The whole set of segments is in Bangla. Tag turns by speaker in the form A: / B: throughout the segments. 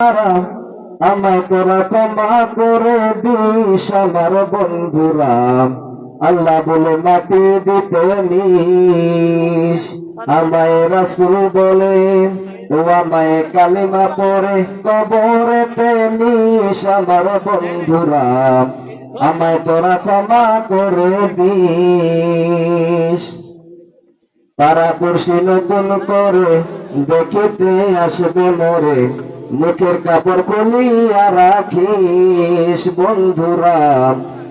A: আমায় তোরা ক্ষমা করে দিস আমার বন্ধুরা। আল্লাহ বলে, মাটি দিতে নিস। আমায় রাসুল বলে, ও আমায় কালিমা পরে কবরেতে নিস আমার বন্ধুরা। আমায় তোরা ক্ষমা করে দিস। তারা পড়শি নতুন করে, দেখিতে আসবে মরে। মুখের কাপড় খুলিয়া রাখিস বন্ধুরা,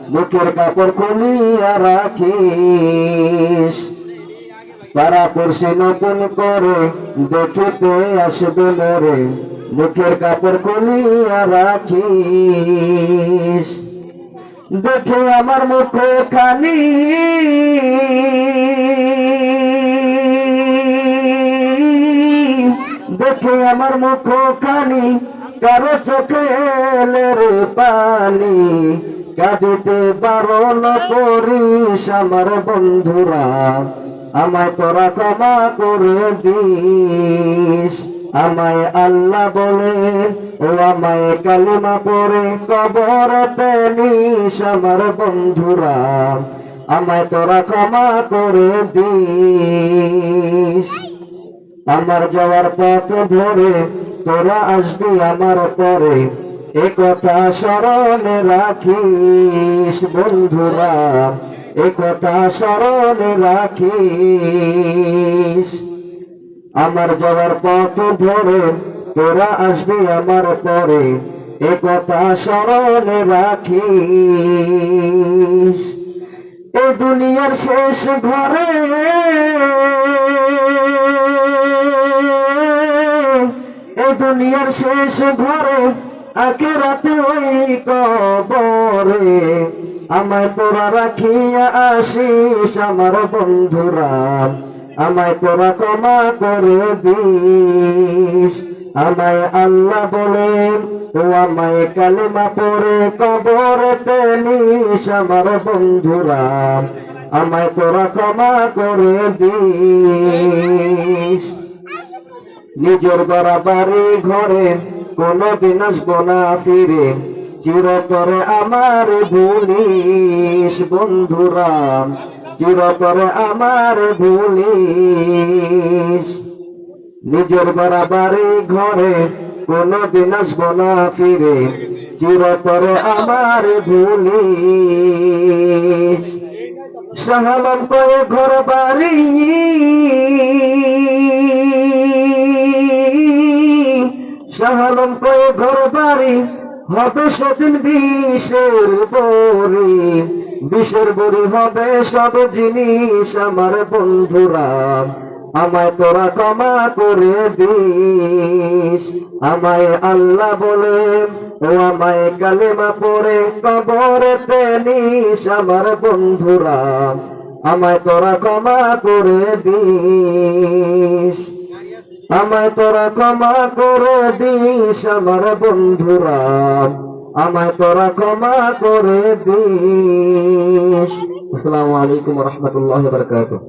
A: মুখের কাপড় খুলিয়া রাখিস। তারা পড়শি নতুন করে দেখিতে আসবে মরে, মুখের কাপড় খুলিয়া রাখিস। দেখে আমার মুখ খানি দেখে আমার মুখ খানি কারও চোখে এলের পানি কাঁদিতে বারণ করিস আমার বন্ধুরা, আমায় তোরা ক্ষমা করে দিস। আমায় আল্লাহ বলে, ও আমায় কালিমা পরে কবরতে নিস আমার বন্ধুরা, আমায় তোরা ক্ষমা করে দিস। আমার যাওয়ার পথ ধরে, তোরা আসবি আমার পরে। এ কথা স্মরণে রাখিস বন্ধুরা, এ কথা স্মরণে রাখিস। আমার যাওয়ার পথ ধরে, তোরা আসবি আমার পরে, এ কথা স্মরণে রাখিস। এ দুনিয়ার শেষ ঘরে দুনিয়ার শেষ ঘরে আকে রাতে ওই কবরে। আমায় তোরা রাখিয়া আসিস আমার বন্ধুরা, আমায় তোরা ক্ষমা করে দিস। আমায় আল্লাহ বলে ও আমায় কালিমা পরে কবরতে নিস আমার বন্ধুরা, আমায় তোরা ক্ষমা করে দিস। নিজের বাড়ি ঘরে কোনদিন আসব না ফিরে। চিরতরে আমার ভুলিস বন্ধুরা, চিরতরে আমার ভুলিস। নিজের বাড়ি ঘরে কোনদিন আসব না ফিরে, চিরতরে আমার ভুলিস। সাহালাম করে ঘর বাড়ি সাহালাম করে ঘর বাড়ি হবে সেদিন বিষের বড়ি বিষের বড়ি হবে সব জিনিস আমার বন্ধুরা। আমায় তোরা ক্ষমা করে দিস। আমায় আল্লাহ বলে, ও আমায় কালেমা পরে কবরেতে নিস আমার বন্ধুরা। আমায় তোরা ক্ষমা করে দিস। আমায় তোরা ক্ষমা করে দিস আমার বন্ধুরা। আমায় তোরা ক্ষমা করে দিস। আসসালামু আলাইকুম রহমতুল্লাহ বারকাতুহ।